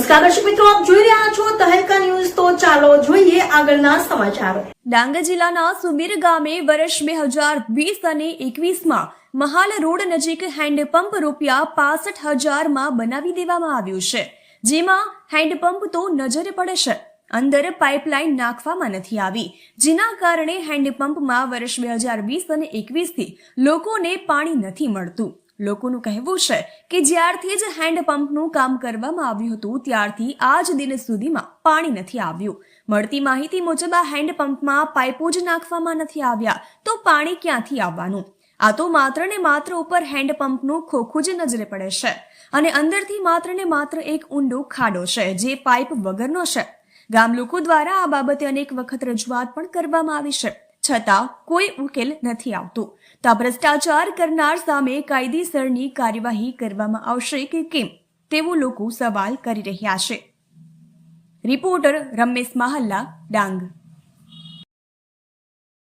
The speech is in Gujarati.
નમસ્કાર દર્શક મિત્રો, આપ જોઈ રહ્યા છો તહેલકા ન્યૂઝ. તો ચાલો જોઈએ આગળના સમાચારો. ડાંગ જિલ્લાના સુમીર ગામે વર્ષ બે હજાર વીસ અને એકવીસમાં મહાલ રોડ નજીક હેન્ડપંપ રૂપિયા પાસઠ હજારમાં બનાવી દેવામાં આવ્યું છે, જેમાં હેન્ડપંપ તો નજરે પડે છે, અંદર પાઇપલાઇન નાખવામાં નથી આવી. જેના કારણે હેન્ડપંપમાં વર્ષ બે હજાર વીસ અને એકવીસથી લોકોને પાણી નથી મળતું. લોકોનું કહેવું છે કે જ્યારથી જ હેન્ડપંપનું કામ કરવામાં આવ્યું હતું, ત્યારથી આજ દિન સુધીમાં પાણી નથી આવ્યું. મળતી માહિતી મુજબ આ હેન્ડપંપમાં પાઇપો જ નાખવામાં નથી આવ્યા, તો પાણી ક્યાંથી આવવાનું? આ તો માત્ર ને માત્ર ઉપર હેન્ડપંપનું ખોખું જ નજરે પડે છે અને અંદરથી માત્ર ને માત્ર એક ઊંડો ખાડો છે જે પાઇપ વગરનો છે. ગામ લોકો દ્વારા આ બાબતે અનેક વખત રજૂઆત પણ કરવામાં આવી છે. છતાં કોઈ ઉકેલ નથી આવતો. તો ભ્રષ્ટાચાર કરનાર સામે કાયદેસરની કાર્યવાહી કરવામાં આવશે કે કેમ? તેવું લોકો સવાલ કરી રહ્યા છે. રિપોર્ટર રમેશ મહાલ્લા, ડાંગ.